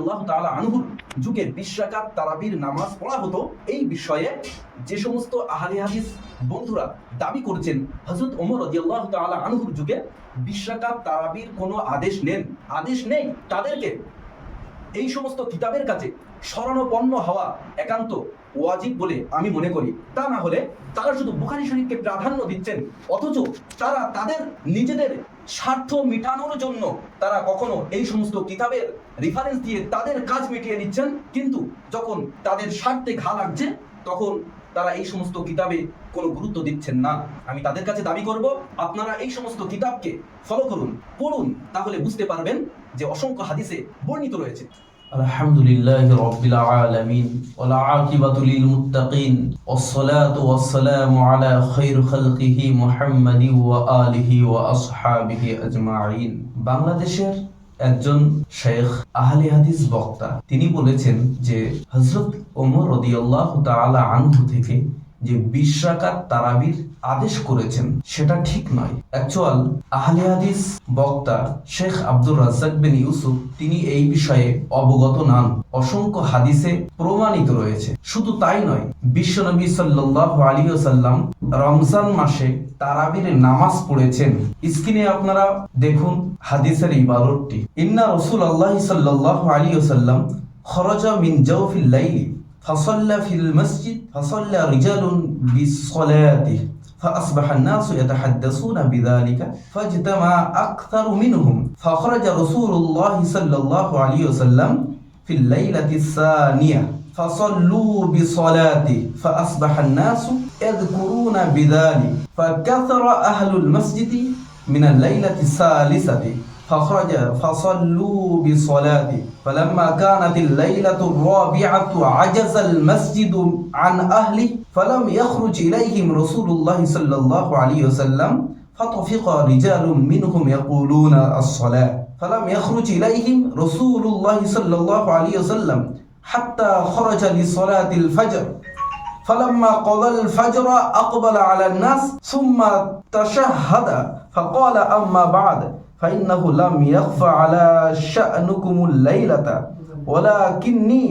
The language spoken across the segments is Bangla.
আল্লাহ তাআলা আনহুর যুগে বিশ রাকাত তারাবির নামাজ পড়া হতো। এই বিষয়ে যে সমস্ত আহলে হাদিস বন্ধুরা দাবি করছেন, হযরত ওমর রাদিয়াল্লাহু তাআলা আনহুর যুগে বিশ রাকাত তারাবির কোনো আদেশ নেন। আদেশ নেই তাদেরকে। এই সমস্ত কিতাবের কাছে শরণাপন্ন হওয়া একান্ত ওয়াজিব বলে আমি মনে করি। তা না হলে তারা শুধু বুখারি শরীফকে প্রাধান্য দিচ্ছেন, অথচ তারা তাদের নিজেদের স্বার্থ মিটানোর জন্য তারা কখনো এই সমস্ত কিতাবের রেফারেন্স দিয়ে তাদের কাজ মিটিয়ে নিচ্ছেন। কিন্তু যখন তাদের স্বার্থে ঘা লাগছে, তখন তারা এই সমস্ত কিতাবে কোনো গুরুত্ব দিচ্ছেন না। আমি তাদের কাছে দাবি করব, আপনারা এই সমস্ত কিতাবকে ফলো করুন, পড়ুন, তাহলে বুঝতে পারবেন যে অসংখ্য হাদিসে বর্ণিত রয়েছে। الحمد لله رب العالمين والعاقبة للمتقين والصلاة والسلام على خير خلقه محمد وآله وأصحابه أجمعين বাংলাদেশের একজন শেখ আহলে হাদিস বক্তা তিনি বলেছেন যে হজরত ওমর রদিয়াল্লাহু তাআলা আনহু থেকে যে বিশ রাকাত তারাবির আদেশ করেছেন, সেটা ঠিক নয়। অ্যাকচুয়াল আহলে হাদিস বক্তা শেখ আব্দুর রাজ্জাক বিন ইউসুফ, তিনি এই বিষয়ে অবগত নন। অসংখ্য হাদিসে প্রমাণিত রয়েছে। শুধু তাই নয় বিশ্বনবী সাল্লাল্লাহু আলাইহি ওয়াসাল্লাম রমজান মাসে তারাবির নামাজ পড়েছেন। স্ক্রিনে আপনারা দেখুন হাদিসের এই ইবাদতটি ইন্না রাসূলুল্লাহ সাল্লাল্লাহু আলাইহি ওয়াসাল্লাম খরজা মিন জাওফিল লাইলি فصلى في المسجد فصلى رجال بصلاته فأصبح الناس يتحدثون بذلك فاجتمع أكثر منهم فخرج رسول الله صلى الله عليه وسلم في الليلة الثانية فصلوا بصلاته فأصبح الناس يذكرون بذلك فكثر أهل المسجد من الليلة الثالثة. فخرج فصلوا بصلاته. فلما كانت الليلة الرابعة عجز المسجد عن أهله فلم يخرج إليهم رسول الله صلى الله عليه وسلم. فطفق رجال منهم يقولون الصلاة. فلم يخرج إليهم رسول الله صلى الله عليه وسلم حتى خرج لصلاة الفجر. فلما قضى الفجر أقبل على الناس ثم تشهد. فقال أما بعد. فإنه لم يخف على شأنكم الليلة ولكني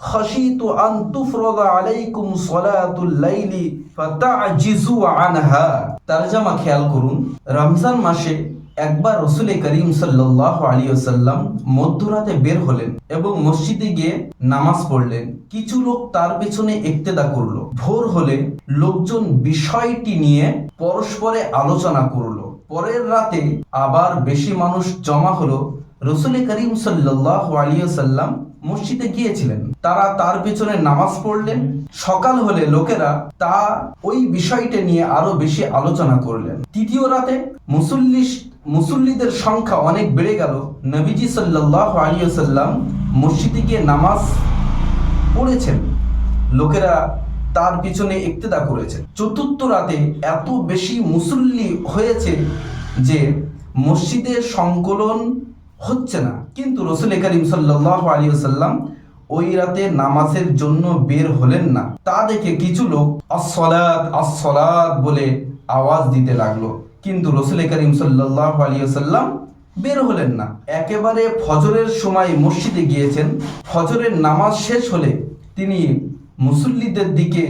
خشيت أن تفرض عليكم صلاة الليل فتعجزوا عنها তরজমা খেয়াল করুন রমজান মাসে একবার রসুল করিম সাল্লাহ আলিয়াল্লাম মধ্যরাতে বের হলেন এবং মসজিদে গিয়ে নামাজ পড়লেন কিছু লোক তার পেছনে ইক্তেদা করলো ভোর হলে লোকজন বিষয়টি নিয়ে পরস্পরে আলোচনা করলো পরের রাতে আবার বেশি মানুষ জমা হলো রসুল করিম সাল্লাহ মসজিদে গিয়েছিলেন। তারা তার পেছনে নামাজ পড়লেন। সকাল হলে লোকেরা তা ওই বিষয়টা নিয়ে আরও বেশি আলোচনা করলেন। তৃতীয় রাতে মুসল্লি মুসল্লিদের সংখ্যা অনেক বেড়ে গেল। নবীজি সাল্লাহ আলিয়াল্লাম মসজিদে গিয়ে নামাজ পড়েছেন। লোকেরা তার পিছনে ইক্তেদা করেছে। চতুর্থ রাতে এত বেশি মুসল্লি হয়েছে যে মসজিদের সংকলন হচ্ছে না। কিন্তু রসুল করিম সাল্লাহ আলিয়াল্লাম ওই রাতে নামাজের জন্য বের হলেন না। তা দেখে কিছু লোক আসলাদ আসলাদ বলে আওয়াজ দিতে লাগল। কিন্তু রসুল করিম সাল্লাহ আলিয়াল্লাম বের হলেন না। একেবারে ফজরের সময় মসজিদে গিয়েছেন। ফজরের নামাজ শেষ হলে তিনি মুসল্লিদের দিকে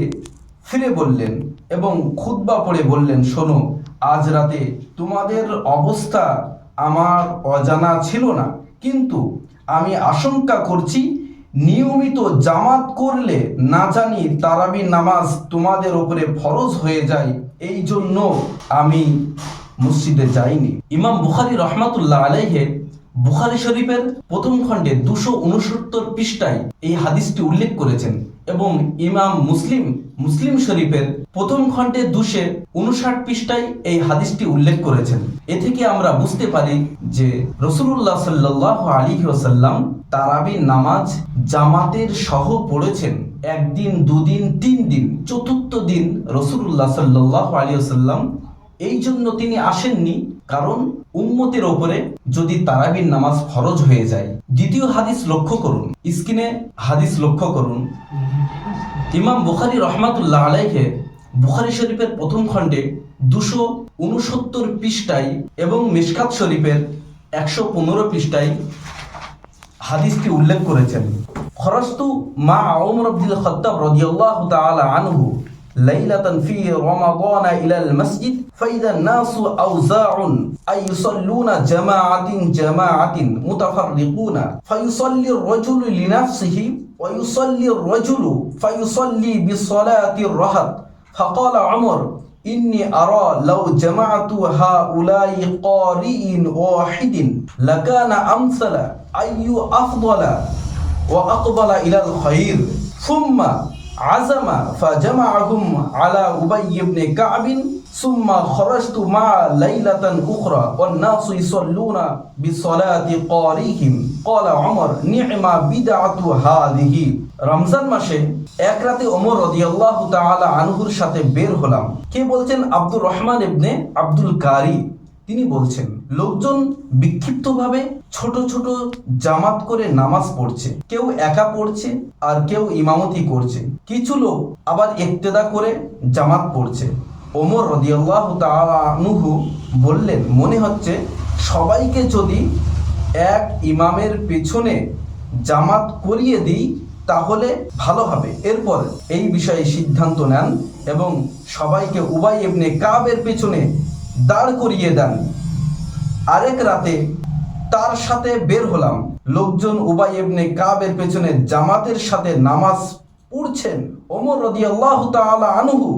ফিরে বললেন এবং খুতবা পড়ে বললেন, শোনো, আজ রাতে তোমাদের অবস্থা আমার অজানা ছিল না। কিন্তু আমি আশঙ্কা করছি, নিয়মিত জামাত করলে না জানি তারাবি নামাজ তোমাদের ওপরে ফরজ হয়ে যায়। এই জন্য আমি মসজিদে যাইনি। ইমাম বুখারি রহমাতুল্লাহ আলাইহে বুখারি শরীফের প্রথম খণ্ডে দুশো উনসত্তর পৃষ্ঠায় এই হাদিসটি উল্লেখ করেছেন এবং ইমাম মুসলিম মুসলিম শরীফের প্রথম খণ্ডে দুশে উনষাট পৃষ্ঠায় এই হাদিসটি উল্লেখ করেছেন। এ থেকে আমরা বুঝতে পারি যে রসুল্লাহ সাল্লাহ আলী ওসাল্লাম তারাবি নামাজ জামাতের সহ পড়েছেন। একদিন, দুদিন, তিন দিন, চতুর্থ দিন রসুল্লাহ সাল্লাহ আলী ওসাল্লাম এই জন্য তিনি আসেননি কারণ উম্মতের ওপরে যদি তারাবির নামাজ ফরজ হয়ে যায়, দ্বিতীয় হাদিস লক্ষ্য করুন। স্ক্রিনে হাদিস লক্ষ্য করুন। ইমাম বুখারি রহমাতুল্লাহ আলাইকে বুখারি শরীফের প্রথম খণ্ডে দুশো উনসত্তর পৃষ্ঠায় এবং মিসকাত শরীফের একশো পনেরো পৃষ্ঠায় হাদিসটি উল্লেখ করেছেন। খরস্তু মা ওমর আব্দুল খত্তাব রদিয়াল্লাহ তাআলা আনহু লাইলাতান ফি রমাদান ইলাল মসজিদ فإذا الناس أوزاع أي يصلون جماعة جماعة متفرقون. فيصلي الرجل لنفسه ويصلي الرجل فيصلي بصلاة الرهط. فقال عمر إني أرى لو جمعت هؤلاء قارئ واحد لكان أمثل أي أفضل وأقبل إلى الخير. ثم عزم فجمعهم على أبي بن كعب ثم خرجت مع ليلة أخرى والناس يصلون بصلاة قارئهم قال عمر نعم بدعة هذه রমজান মাসে এক রাতে ওমর রদিয়াল্লাহু তাআলা আনহুর সাথে বের হলাম কে বলছেন আব্দুর রহমান ইবনে আব্দুল কারি তিনি বলছেন লোকজন বিক্ষিপ্তভাবে ছোট ছোট জামাত করে নামাজ পড়ছে। কেউ একা পড়ছে আর কেউ ইমামতি করছে। কিছু লোক আবার ইক্তেদা করে জামাত পড়ছে। ওমর রদিয়াল্লাহু তাআলা আনহু বললেন, মনে হচ্ছে সবাইকে যদি এক ইমামের পেছনে জামাত করিয়ে দিই, তাহলে ভালো হবে। এরপর এই বিষয়ে সিদ্ধান্ত নেন এবং সবাইকে উবাই এমনি কাবের পেছনে দাঁড় করিয়ে দেন। আরেক রাতে তার সাথে বের হলাম। লোকজন উবাই ইবনে কাবের পেছনে জামাতের সাথে নামাজ পড়ছেন। ওমর রাদিয়াল্লাহু তাআলা আনহু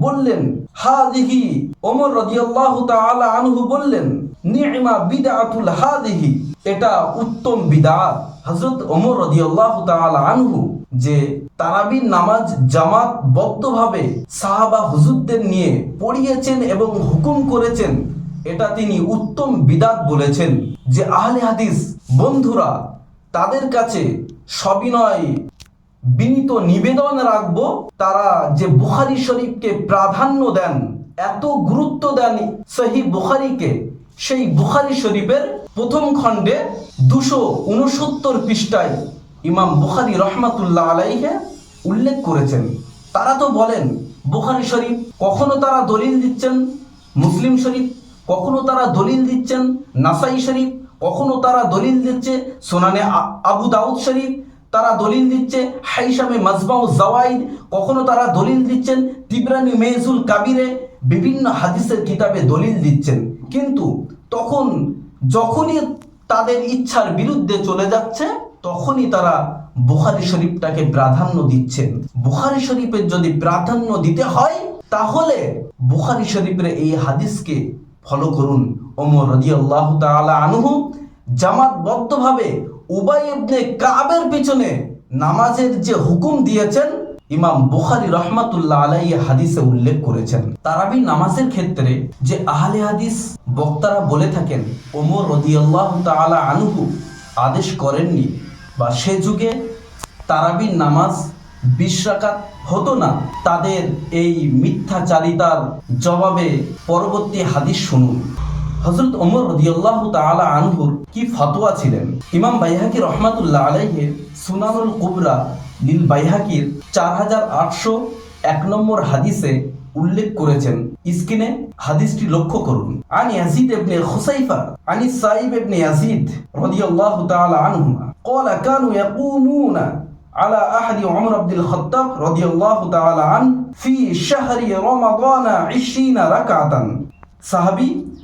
বললেন হাদিহি ওমর রাদিয়াল্লাহু তাআলা আনহু বললেন, নি'মা বিদআতুল হাদিহি এটা উত্তম বিদআত। হযরত ওমর রাদিয়াল্লাহু তাআলা আনহু যে তারাবির নামাজ জামাত বদ্ধভাবে সাহাবা হুজুরদের নিয়ে পড়িয়েছেন এবং হুকুম করেছেন এটা তিনি উত্তম বিদাত বলেছেন যে আহলে হাদিস, বন্ধুরা, তাদের কাছে সবিনয় বিনীত নিবেদন রাখব, তারা যে বুখারি শরীফকে প্রাধান্য দেন, এত গুরুত্ব দেন সহি বুখারিকে, সেই বুখারি শরীফের প্রথম খণ্ডে দুশো উনসত্তর পৃষ্ঠায় ইমাম বুখারি রহমাতুল্লাহ আলাইহে উল্লেখ করেছেন। তারা তো বলেন, বুখারি শরীফ কখনো তারা দলিল দিচ্ছেন, মুসলিম শরীফ কখনো তারা দলিল দিচ্ছেন নাসাই শরীফ, কখনো তারা দলিল দিচ্ছে সোনানে আবু দাউদ শরীফ, তারা দলিল দিচ্ছে হাইসামে মাজমাউ জাওয়াইদ, কখনো তারা দলিল দিচ্ছেন তিবরানি মেজুল কাবিরে, বিভিন্ন হাদিসের কিতাবে দলিল দিচ্ছেন। কিন্তু তখন যখনই তাদের ইচ্ছার বিরুদ্ধে চলে যাচ্ছে, তখনই তারা বুখারি শরীফটাকে প্রাধান্য দিচ্ছেন। বুখারি শরীফের যদি প্রাধান্য দিতে হয়, তাহলে বুখারি শরীফের এই হাদিসকে ফলো করুন ওমর রাদিয়াল্লাহু তাআলা আনহু। জামাতবদ্ধভাবে উবাই ইবনে কাবের পিছনে নামাজের যে হুকুম দিয়েছেন, ইমাম বুখারী রহমাতুল্লাহ আলাইহি হাদিসে উল্লেখ করেছেন। তারাবি নামাজের ক্ষেত্রে যে আহলে হাদিস বক্তারা বলে থাকেন, ওমর রাদিয়াল্লাহু তাআলা আনহু আদেশ করেননি, বা সে যুগে তারাবির নামাজ বিশ রাকাত হতো না তাদের এই মিথ্যাচারিতার জবাবে পরবর্তী হাদিস শুনুন হজরত ওমর রদিয়াল্লাহু তাআলা আনহুর কি ফতোয়া ছিলেন ইমাম বাইহাকি রহমাতুল্লাহ আলাইহে সুনানুল কুবরা নীল বাইহাকির চার হাজার আটশো এক নম্বর হাদিসে উল্লেখ করেছেন স্ক্রিনে হাদিসটি লক্ষ্য করুন আন ইয়াজিদ ইবনে খুসাইফা আনি সাইব ইবনে ইয়াজিদ রাদিয়াল্লাহু তাআলা আনহুমা قال كانوا يقومون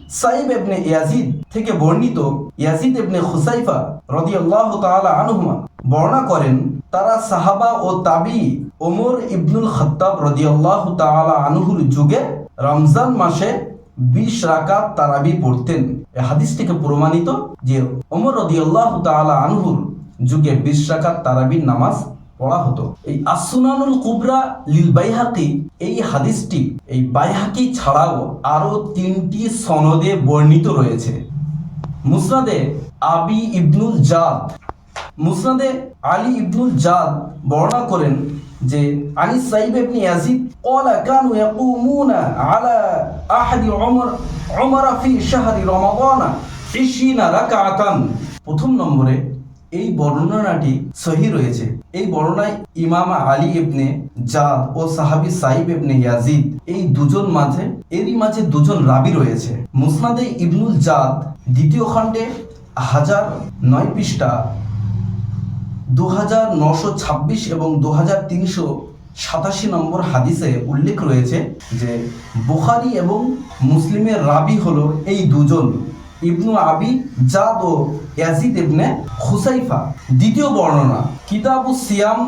সাইব ইয়াজিদ থেকে বর্ণিত ইয়াজিদ খুসাইফা তাআলা আনহুমা বর্ণনা করেন, তারা সাহাবা ও তাবি ওমর ইবনুল খত্তাব রদিয়াল্লাহু তাআলা আনহুর যুগে রমজান মাসে বিশ রাকাত তারাবি পড়তেন। হাদিস থেকে প্রমাণিত যে ওমর রদিয়াল্লাহু তাআলা আনহুর যুগে বিশ রাখা তারাবির নামাজ পড়া হতো। এই আসুনানুল কুবরা লিল বাইহাকি, এই হাদিসটি, এই বাইহাকি ছাড়াও আরও তিনটি সনদে বর্ণিত রয়েছে। মুসনাদে আবি ইবনুল জাদ, মুসনাদে আলী ইবনুল জাদ বর্ণনা করেন যে আলী সাইব ইবনে ইয়াজিদ ক্বালা, কানু ইয়াকুমুনা আলা আহাদি উমর, উমরা ফি শাহরি রমাদান 20 রাকাতান প্রথম নম্বরে এই বর্ণনাটি সহি রয়েছে। এই বর্ণনায় ইমাম আলী ইবনে জাদ ও সাহাবি সাইব ইবনে ইয়াজিদ এই দুজন মাঝে, এরই মাঝে দুজন রাবি রয়েছে। মুসনাদে ইবনুল জাদ দ্বিতীয় খণ্ডে হাজার নয় পৃষ্ঠা দু হাজার নশো ছাব্বিশ এবং দু হাজার তিনশো সাতাশি নম্বর হাদিসে উল্লেখ রয়েছে যে বুখারি এবং মুসলিমের রাবি হলো এই দুজন। ইবনু আবি জাদ ও ইয়াজিদ ইবনে খুসাইফা দ্বিতীয় বর্ণনা কিতাবু সিয়াম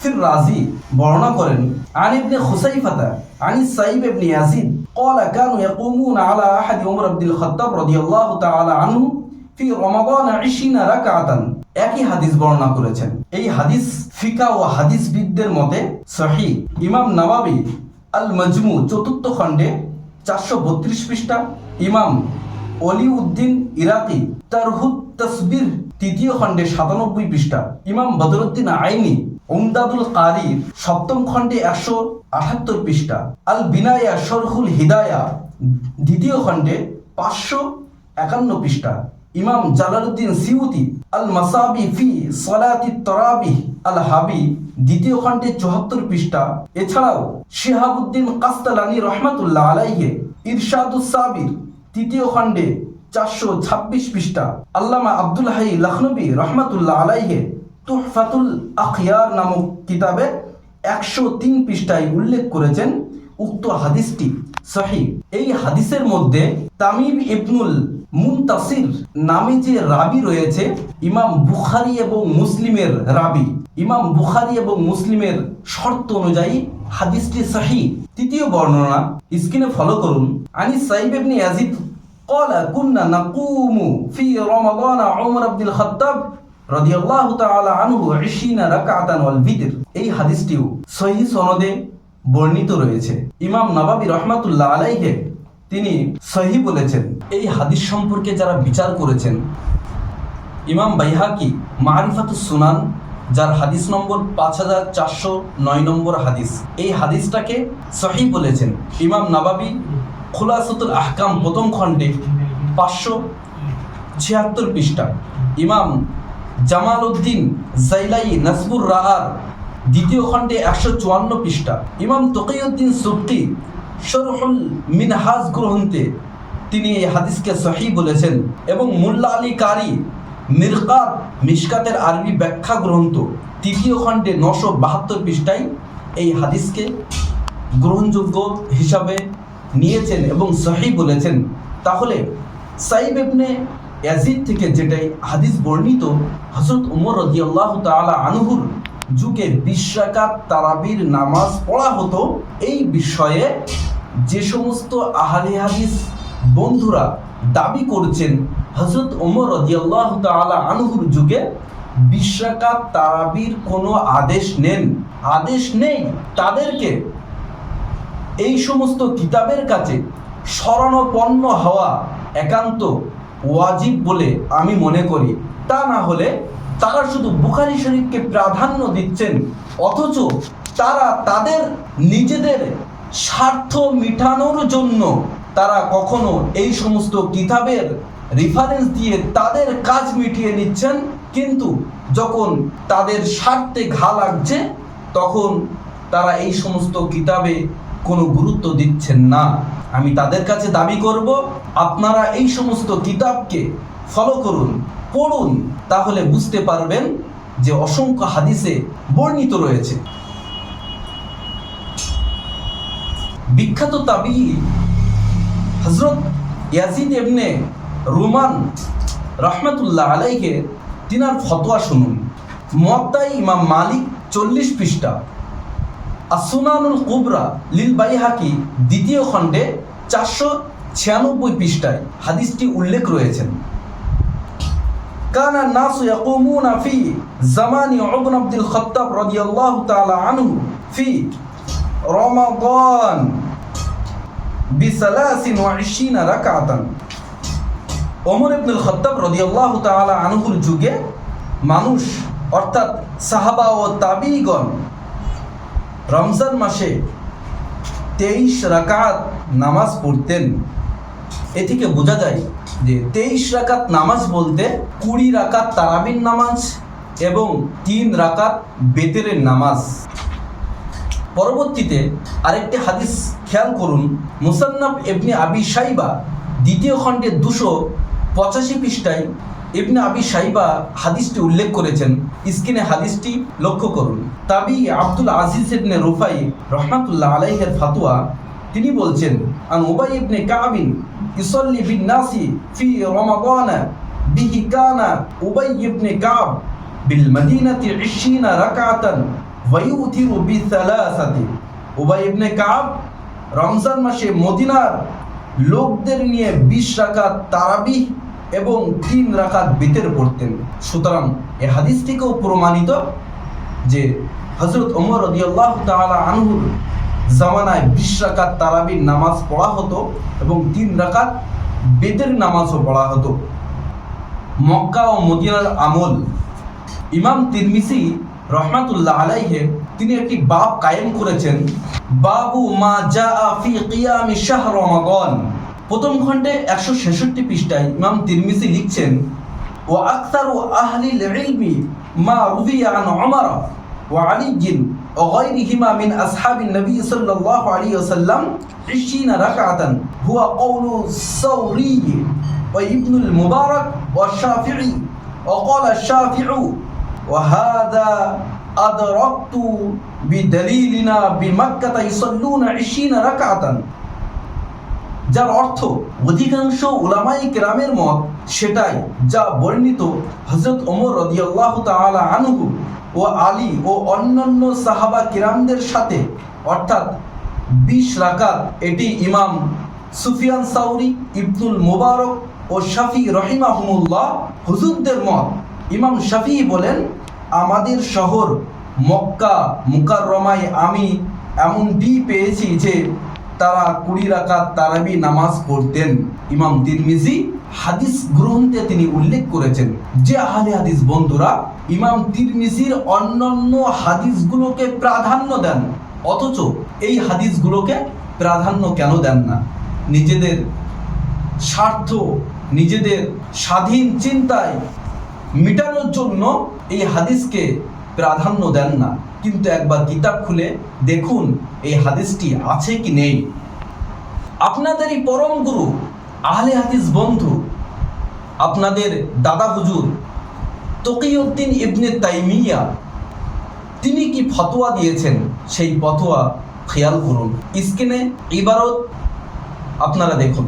ফির রাজি বর্ণনা করেন আন ইবনে খুসাইফাতা আনি সাইব ইবনে ইয়াজিদ قال كانوا يقومون على أحد عمر بن الخطاب رضي الله تعالى عنه ফি রমাদান ইশিনা রাকাতান একই হাদিস বর্ণনা করেছেন এই হাদিস ফিকা ও হাদিসবিদদের মতে সহি ইমাম নওয়াবি আল মজমু চতুর্থ খণ্ডে চারশো বত্রিশ পৃষ্ঠা ইমাম অলিউদ্দিন ইরাকি তারহুদ তসবির তৃতীয় খণ্ডে সাতানব্বই পৃষ্ঠা। ইমাম বদরুদ্দিন আইনি উমদাদুল কারির সপ্তম খণ্ডে একশো আটাত্তর পৃষ্ঠা। আল বিনায়া শরহুল হিদায়া দ্বিতীয় খণ্ডে পাঁচশো একান্ন পৃষ্ঠা। ইমাম জালালউদ্দিন সিউতি আল মাসাবি ফি সলাতি তরাবি আল হাবি দ্বিতীয় খণ্ডে চুহাত্তর পৃষ্ঠা। এছাড়াও শিহাবুদ্দিন কাস্তালানি রহমাতুল্লাহ আলাইহে ইরশাদুস সাবির তৃতীয় খণ্ডে চারশো ছাব্বিশ পৃষ্ঠা। আল্লামা আব্দুল হাই লখনবী রহমাতুল্লাহ আলাইহে তুহফাতুল আখিয়ার নামক কিতাবে একশো তিন পৃষ্ঠায় উল্লেখ করেছেন উক্ত হাদিসটি সহি। এই হাদিসের মধ্যে তামিম ইবনুল মুনতাসির নামে যে রাবি রয়েছে ইমাম বুখারি এবং মুসলিমের রাবি ইমাম বুখারি এবং মুসলিমের শর্ত অনুযায়ী হাদিসটি সহি তৃতীয় বর্ণনা স্ক্রিনে ফলো করুন আনি সাইব ইবনে ইয়াজিদ قال كنا نقوم في رمضان عمر بن الخطاب রাদিয়াল্লাহু তাআলা আনহু 20 রাকাতান ওয়াল ভিতর এই হাদিসটিও সহিহ সনদে বর্ণিত রয়েছে ইমাম নবাবী রহমাতুল্লাহ আলাইহে তিনি সহি বলেছেন, এই হাদিস সম্পর্কে যারা বিচার করেছেন, ইমাম বাইহাকি মারিফাতুস সুনান, যার হাদিস নম্বর পাঁচ হাজার চারশো নয় নম্বর হাদিস, এই হাদিসটাকে সহি বলেছেন। ইমাম নাবাবি খুলাসতুল আহকাম প্রথম খণ্ডে পাঁচশো ছিয়াত্তর পৃষ্ঠা। ইমাম জামাল উদ্দিন জাইলাই নাসবুর রাহার দ্বিতীয় খণ্ডে একশো চুয়ান্ন পৃষ্ঠা। ইমাম তকিউদ্দিন সুবকি শরহুল মিনহাজ গ্রন্থে তিনি এই হাদিসকে সহি বলেছেন এবং মুল্লা আলী কারি মিরকাত মিশকাতের আরবি ব্যাখ্যা গ্রন্থ তৃতীয় খণ্ডে নশো বাহাত্তর পৃষ্ঠায় এই হাদিসকে গ্রহণযোগ্য হিসাবে নিয়েছেন এবং সহি বলেছেন। তাহলে সাইব ইবনে থেকে যেটাই হাদিস বর্ণিত হজরত উমর রদিয়াল্লাহ তাআলা আনহুর যুগে বিশ্বাকাত তারাবির নামাজ পড়া হতো, এই বিষয়ে যে সমস্ত আহলে হাদিস বন্ধুরা দাবি করছেন হজরত ওমর রদিয়াল্লাহ তাআলা আনহুর যুগে বিশ্বাকাত তারাবির কোনো আদেশ নেন। আদেশ নেই তাদেরকে। এই সমস্ত কিতাবের কাছে স্মরণপন্ন হওয়া একান্ত ওয়াজিব বলে আমি মনে করি। তা না হলে তারা শুধু বুখারি শরীফকে প্রাধান্য দিচ্ছেন, অথচ তারা তাদের নিজেদের স্বার্থ মিটানোর জন্য তারা কখনো এই সমস্ত কিতাবের রেফারেন্স দিয়ে তাদের কাজ মিটিয়ে নিচ্ছেন। কিন্তু যখন তাদের স্বার্থে ঘা লাগছে, তখন তারা এই সমস্ত কিতাবে কোনো গুরুত্ব দিচ্ছেন না। আমি তাদের কাছে দাবি করব, আপনারা এই সমস্ত কিতাবকে ফলো করুন, পড়ুন, তাহলে বুঝতে পারবেন যে অসংখ্য হাদিসে বর্ণিত রয়েছে। বিখ্যাত তাবি হজরত ইয়াজিদ এবনে রুমান রহমতুল্লাহ আলাইকে তিনার ফতোয়া শুনুন। মত্তাই ইমাম মালিক চল্লিশ পৃষ্ঠা। আসুনানুল কুবরা লিল বাইহাকি দ্বিতীয় খণ্ডে চারশো ছিয়ানব্বই পৃষ্ঠায় হাদিসটি উল্লেখ রয়েছেন। কানা নাসু ইয়াকুমুনা ফি জামানি উবন আব্দুল খত্তাব রাদিয়াল্লাহু তাআলা আনহু ফি রমাদান। বিসালাসিন ওয়া ইশিনা রাকাতান ওমর ইবনুল খত্তাব রদিয়াল্লাহু তাআলা আনহুর যুগে মানুষ, অর্থাৎ সাহাবা ও তাবিগণ, রমজান মাসে তেইশ রাকাত নামাজ পড়তেন। এ থেকে বোঝা যায় যে তেইশ রাকাত নামাজ বলতে কুড়ি রাকাত তারাবির নামাজ এবং তিন রাকাত বেতেরের নামাজ। পরবর্তীতে আরেকটি হাদিস খেয়াল করুন মুসান্নাব এবনি আবি সাইবা দ্বিতীয় খণ্ডে দুশো পঁচাশি পৃষ্ঠায় ইবনে আবি সাইবা হাদিসটি উল্লেখ করেছেন। স্ক্রিনে হাদিসটি লক্ষ্য করুন। তাবি আব্দুল আজিজ ইবনে রুফাই রহমাতুল্লাহ আলাইহের ফাতুয়া, তিনি বলছেন, আন উবাই ইবনে কাবিন ইসল্লি বিন নাসি ফি রমাদান, বিহি কানা উবাই ইবনে কাব বিল মদিনাতি 20 রাকাতান ওয়ায়ুতিরু বিসালাসাতি। উবাই ইবনে কাব রমজান মাসে মদিনার লোকদের নিয়ে বিশ রাকাত তারাবিহ এবং তিন রাকাত বিতের পড়তেন। সুতরাং এ হাদিস থেকেও প্রমাণিত যে হজরত ওমর রদিয়াল্লাহ তাআলা আনহুর জামানায় বিশ রাকাত তারাবির নামাজ পড়া হতো এবং তিন রাকাত বেতের নামাজও পড়া হতো। মক্কা ও মদিনার আমল। ইমাম তিরমিসি রহমাতুল্লাহ আলাইহে তিনি একটি বাব কায়েম করেছেন বাবু মা জা ফি কিয়ামি শাহ রমাদান প্রথম খণ্ডে একশো ছেষট্টি পৃষ্ঠায় ইমাম তিরমিসি লিখছেন ও আক্তারু আহলিল ইলমি মা রুবিয়া আন ওমর ও আলী وغيرهما من أصحاب النبي صلى الله عليه وسلم عشرين ركعة هو قول الثوري وابن المبارك والشافعي وقال الشافعي ওয়াহাদা আদরাকতু বিদালিলিনা বিমাক্কাতা ইসাল্লুনা 20 রাকাতান যার অর্থ অধিকাংশ উলামাই কেরামের মত সেটাই যা বর্ণিত হজরত ওমর রদিয়াল্লাহ তালা আনহু ও আলী ও অন্যান্য সাহাবা কিরামদের সাথে। অর্থাৎ বিশ রাকাত এটি ইমাম সুফিয়ান সাউরি, ইবনুল মোবারক ও শাফি রহিমাহমুল্লাহ হুজুরদের মত। ইমাম শাফি বলেন, আমাদের শহর মক্কা মুকাররমায় আমি এমনটি পেয়েছি যে তারা কুড়ি রাকাত তারাবি নামাজ পড়তেন। ইমাম তিরমিজি হাদিস গ্রন্থে তিনি উল্লেখ করেছেন, যে আহলে হাদিস বন্ধুরা, ইমাম তিরমিজির অন্যান্য হাদিসগুলোকে প্রাধান্য দেন, অথচ এই হাদিসগুলোকে প্রাধান্য কেন দেন না? নিজেদের স্বার্থ, নিজেদের স্বাধীন চিন্তায় মিটানোর জন্য এই হাদিসকে প্রাধান্য দেন না। কিন্তু একবার কিতাব খুলে দেখুন, এই হাদিসটি আছে কি নেই। আপনাদেরই পরম গুরু, আহলে হাদিস বন্ধু, আপনাদের দাদা হুজুর, তকিউদ্দিন ইবনে তাইমিয়া, তিনি কি ফতোয়া দিয়েছেন? সেই ফতোয়া খেয়াল করুন। স্ক্রিনে ইবারত, আপনারা দেখুন।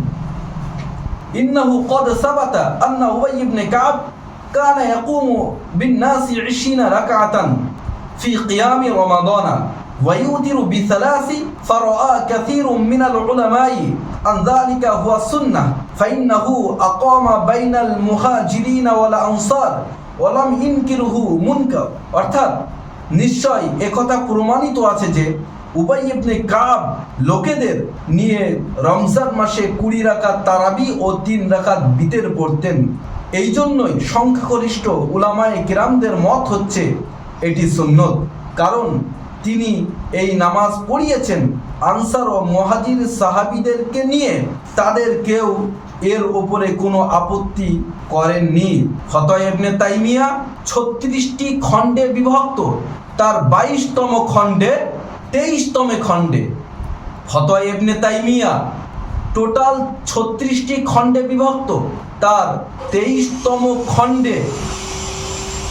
ইন্নাহু কদ সাবাতা আন্না উবাই ইবনে কাব كان يقوم بالناس عشرين ركعة في قيام رمضان ويوتر بثلاث فرأى كثير من العلماء أن ذلك هو السنة فإنه أقام بين المهاجرين والأنصار ولم ينكره منكر অর্থাৎ নিশ্চয় একথা প্রমাণিত আছে যে উবাই ইবনে কাব লোকেদের নিয়ে রমজান মাসে কুড়ি রাকাত তারাবি ও তিন রাকাত বিতের পড়তেন এই জন্যই সংখ্যাগরিষ্ঠ উলামায়ে কিরামদের মত হচ্ছে এটি সুন্নত। কারণ তিনি এই নামাজ পড়িয়েছেন আনসার ও মহাজির সাহাবিদেরকে নিয়ে। তাদের কেউ এর ওপরে কোনো আপত্তি করেননি। ফতয় ইবনে তাইমিয়া ছত্রিশটি খণ্ডে বিভক্ত। তার বাইশতম খণ্ডে, তেইশতম খণ্ডে। ফতয় ইবনে তাইমিয়া টোটাল ছত্রিশটি খণ্ডে বিভক্ত। তার তেইশতম খণ্ডে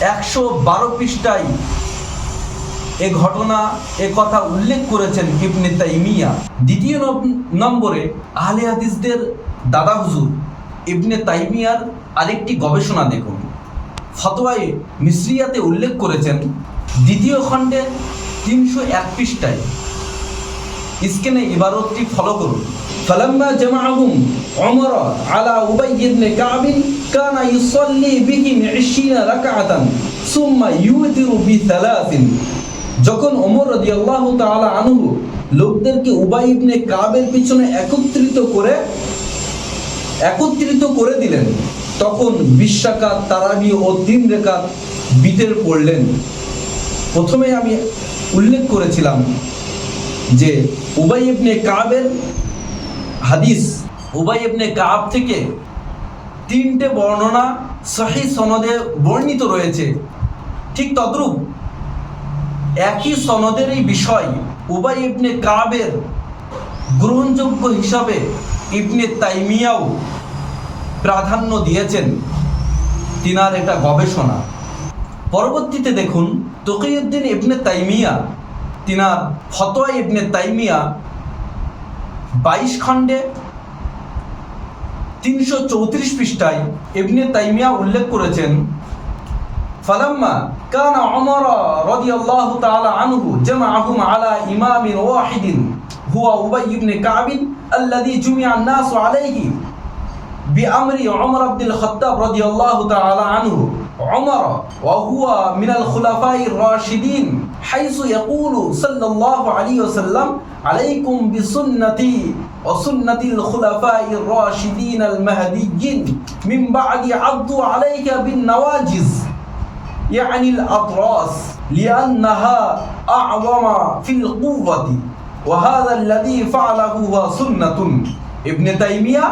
একশো বারো পৃষ্ঠায় এ ঘটনা, এ কথা উল্লেখ করেছেন ইবনে তাইমিয়া। দ্বিতীয় নম- নম্বরে আহলে হাদিসদের দাদা হুজুর ইবনে তাইমিয়ার আরেকটি গবেষণা দেখুন। ফতোয়ায়ে মিসরিয়াতে উল্লেখ করেছেন, দ্বিতীয় খণ্ডে তিনশো এক পৃষ্ঠায়। স্ক্রিনে ইবারতটি ফলো করুন। فلما جمعهم عمر على أبي بن كعب كان يصلي بهم عشرين ركعة ثم يوتر بثلاث যখন ওমর রাদিয়াল্লাহু তাআলা আনহু লোকদেরকে উবাই ইবনে কাবের পিছনে একত্রিত করে একত্রিত করে দিলেন তখন বিশ রাকাত তারাবি ও তিন রেখাত বিতের পড়লেন প্রথমে আমি উল্লেখ করেছিলাম যে উবাই ইবনে কাবের হাদিস উবাই ইবনে কাব থেকে তিনটে বর্ণনা সহি সনদে বর্ণিত রয়েছে। ঠিক তদ্রূপ একই সনদের এই বিষয় উবাই ইবনে কাবের গ্রহণযোগ্য হিসাবে ইবনে তাইমিয়াও প্রাধান্য দিয়েছেন। তিনার এটা গবেষণা। পরবর্তীতে দেখুন, তকিউদ্দিন ইবনে তাইমিয়া, তিনার ফতোয়া ইবনে তাইমিয়া বাইশ খণ্ডে তিনশো চৌত্রিশ পৃষ্ঠায় ইবনে তাইমিয়া উল্লেখ করেছেন فلما كان عمر رضي الله تعالى عنه جمعهم على إمام واحد هو أبي بن كعب الذي جمع الناس عليه بأمر عمر بن الخطاب رضي الله تعالى عنه عمر وهو من الخلفاء الراشدين حيث يقول صلى الله عليه وسلم عليكم بسنتي وسنة الخلفاء الراشدين المهديين من بعد عضوا عليك بالنواجز يعني الأطراس لأنها أعظم في القوة وهذا الذي فعله هو سنة ابن تيمية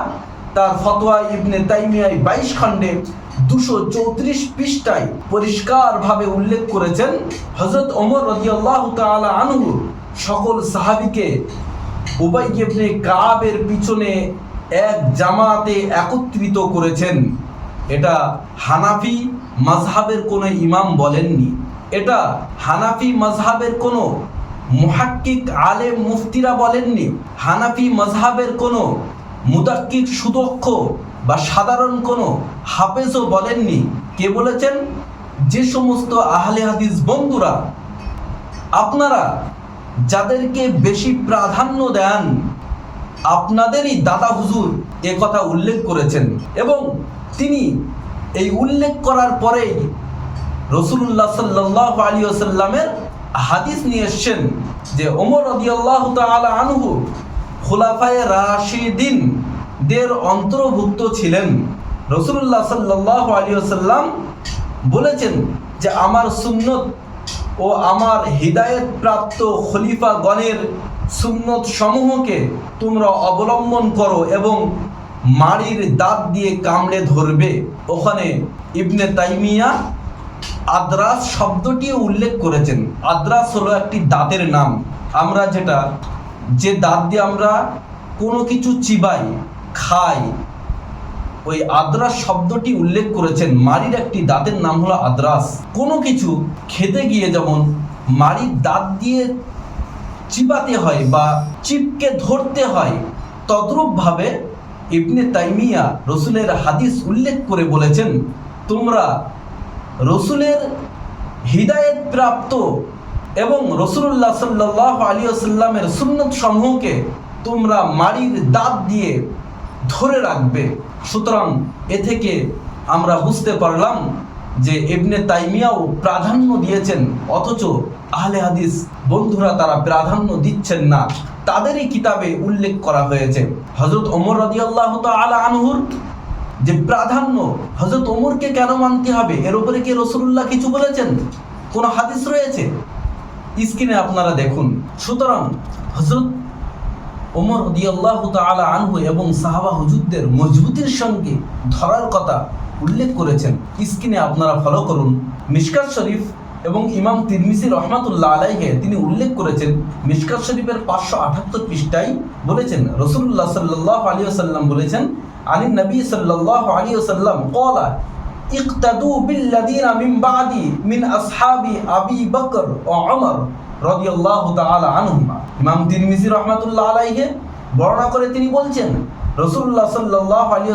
তার ফতোয়া ইবনে তাইমিয়ায় বাইশ খণ্ডে দুশো চৌত্রিশ পৃষ্ঠায় পরিষ্কারভাবে উল্লেখ করেছেন হজরত ওমর রদিয়াল্লাহ তাআলা আনহু। সকল সাহাবীকে উবাই কাবের পিছনে এক জামাতে একত্রিত করেছেন। এটা হানাফি মাজহাবের কোনো ইমাম বলেননি। এটা হানাফি মাজহাবের কোনো মুহাক্কিক আলে মুফতিরা বলেননি। হানাফি মাজহাবের কোনো মুদাক্কিক সুদক্ষ বা সাধারণ কোনো হাফেজও বলেননি। কে বলেছেন? যে সমস্ত আহলে হাদিস বন্ধুরা, আপনারা যাদেরকে বেশি প্রাধান্য দেন, আপনাদেরই দাদা হুজুর এ কথা উল্লেখ করেছেন এবং তিনি এই উল্লেখ করার পরেই রসুল্লাহ সাল্লাহ আলী আসাল্লামের হাদিস নিয়ে এসছেন যে ওমর রদিয়াল্লাহ তাআলা আনহু খোলাফায়ে রাশিদিন দের অন্তর্ভুক্ত ছিলেন। রসুল্লাহ সাল্লাহ আলী আসাল্লাম বলেছেন যে, আমার সুন্নত ও আমার হৃদায়ত প্রাপ্ত খলিফাগণের সুন্নত সমূহকে তোমরা অবলম্বন করো এবং মাড়ির দাঁত দিয়ে কামড়ে ধরবে। ওখানে ইবনে তাইমিয়া আদ্রাস শব্দটিও উল্লেখ করেছেন। আদ্রাস হলো একটি দাঁতের নাম। আমরা যেটা, যে দাঁত দিয়ে আমরা কোনো কিছু চিবাই খাই। ওই আদ্রাস শব্দটি উল্লেখ করেছেন। মারির একটি দাঁতের নাম হলো আদ্রাস। কোনো কিছু খেতে গিয়ে যেমন মারির দাঁত দিয়ে চিবাতে হয় বা চিপকে ধরতে হয়, তদ্রূপভাবে ইবনে তাইমিয়া রসুলের হাদিস উল্লেখ করে বলেছেন, তোমরা রসুলের হৃদায়ত প্রাপ্ত এবং রসুল্লাহ সাল্লাহ আলী আসাল্লামের সুন্নত সমূহকে তোমরা মারির দাঁত দিয়ে ধরে রাখবে। সুতরাং এ থেকে আমরা বুঝতে পারলাম যে ইবনে তাইমিয়াও প্রাধান্য দিয়েছেন, অথচ আহলে হাদিস বন্ধুরা তারা প্রাধান্য দিচ্ছেন না। তাদেরই কিতাবে উল্লেখ করা হয়েছে। হজরত ওমর রাদিয়াল্লাহু তাআলা আনহুর যে প্রাধান্য হজরত ওমরকে কেন মানতে হবে? এর উপরে কি রসুল্লাহ কিছু বলেছেন? কোন হাদিস রয়েছে? স্ক্রিনে আপনারা দেখুন। সুতরাং হজরত ওমর রদিয়াল্লাহু তাআলা আনহু এবং সাহাবা হুজুরদের মজবুতির সঙ্গে ধরার কথা উল্লেখ করেছেন। স্ক্রিনে আপনারা ফলো করুন। মিশকাত শরীফ এবং ইমাম তিরমিসি রহমাতুল্লাহ আলাইহে তিনি উল্লেখ করেছেন, মিশকাত শরীফের পাঁচশো আঠাত্তর পৃষ্ঠায় বলেছেন রসুল্লাহ সাল্লাহ আলী আসাল্লাম বলেছেন আলী নবী সাল্লাহ আলী আসাল্লাম কলা ইকতাদু বিল্লাদিনা মিন বাদি, মিন আসহাবি আবি বকর ও অমর রাদিয়াল্লাহু তাআলা আনহুমা। ইমাম তিরমিজি রহমাতুল্লাহ আলাইহি বর্ণনা করে তিনি বলছেন রসুল্লাহ সাল্লাহ আলাইহি